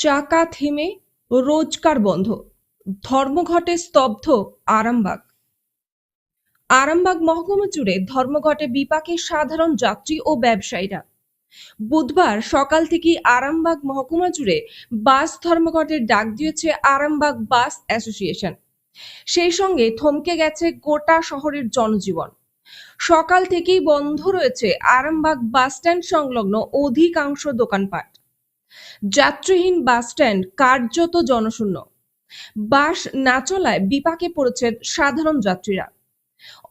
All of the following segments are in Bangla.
চাকা থেমে রোজকার বন্ধ। ধর্মঘটে স্তব্ধ আরামবাগ। আরামবাগ মহকুমা জুড়ে ধর্মঘটে বিপাকে সাধারণ যাত্রী ও ব্যবসায়ীরা। বুধবার সকাল থেকেই আরামবাগ মহকুমা জুড়ে বাস ধর্মঘটের ডাক দিয়েছে আরামবাগ বাস অ্যাসোসিয়েশন। সেই সঙ্গে থমকে গেছে গোটা শহরের জনজীবন। সকাল থেকেই বন্ধ রয়েছে আরামবাগ বাস স্ট্যান্ড সংলগ্ন অধিকাংশ দোকানপাট। যাত্রীহীন বাস স্ট্যান্ড কার্যত জনশূন্য। বাস না চলায় বিপাকে পড়েছেন সাধারণ যাত্রীরা।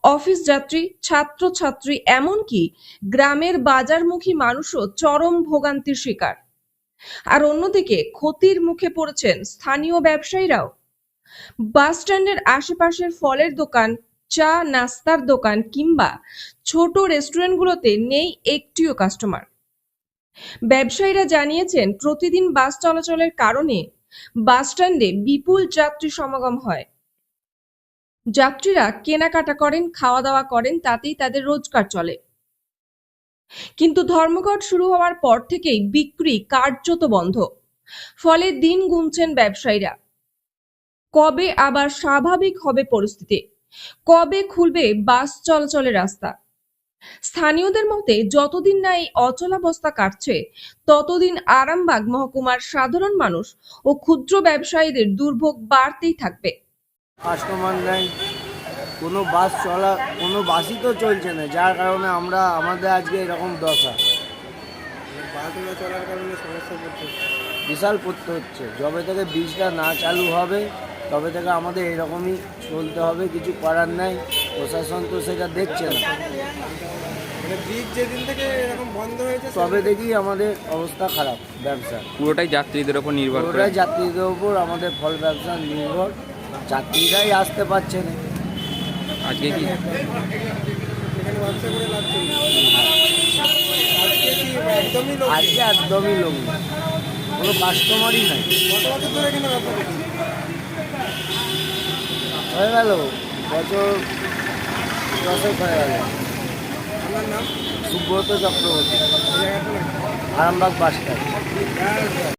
অফিস যাত্রী, ছাত্রছাত্রী এমনকি গ্রামের বাজারমুখী মানুষও চরম ভোগান্তির শিকার। আর অন্যদিকে ক্ষতির মুখে পড়েছেন স্থানীয় ব্যবসায়ীরাও। বাস স্ট্যান্ডের আশেপাশের ফলের দোকান, চা নাস্তার দোকান কিংবা ছোট রেস্টুরেন্টগুলোতে নেই একটিও কাস্টমার। ব্যবসায়ীরা জানিয়েছেন, প্রতিদিন বাস চলাচলের কারণে বাস স্ট্যান্ডে বিপুল যাত্রী সমাগম হয়। যাত্রীরা কেনাকাটা করেন খাওয়া দাওয়া করেন, তাতেই তাদের রোজগার চলে। কিন্তু ধর্মঘট শুরু হওয়ার পর থেকেই বিক্রি কার্যত বন্ধ। ফলে দিন গুনছেন ব্যবসায়ীরা। কবে আবার স্বাভাবিক হবে পরিস্থিতি? কবে খুলবে বাস চলাচলের রাস্তা? স্থানীয়দের মতে যতদিন না এই অচলাবস্থা কাটছে ততদিন আরামবাগ মহকুমার সাধারণ মানুষ ও ক্ষুদ্র ব্যবসায়ীদের দুর্ভোগ বাড়তেই থাকবে। কাস্টমার নাই কোনো বাস চলা কোনো বাসই তো চলছে না যার কারণে আমরা আমাদের আজকে এরকম দশা। চলার কারণে সমস্যা পড়ছে। বিশাল পড়তে হচ্ছে। যবে থেকে ব্রিজটা না চালু হবে তবে থেকে আমাদের এরকমই চলতে হবে কিছু করার নাই। প্রশাসন তো সেটা দেখছে না। মানে তবে দেখি আমাদের অবস্থা খারাপ ব্যবসা। পুরোটাই যাত্রীদের ওপর নির্ভর করে। পুরোটাই যাত্রীদের উপর আমাদের ফল ব্যবসা নির্ভর। যাত্রীরাই আসতে পারছে না। আজকে কি? আজকে একদমই লোক কোনো কাস্টমারই নাই। হয়ে গেল। বছর আপনার নাম Subrata Chakraborty. Arambagh bus stand.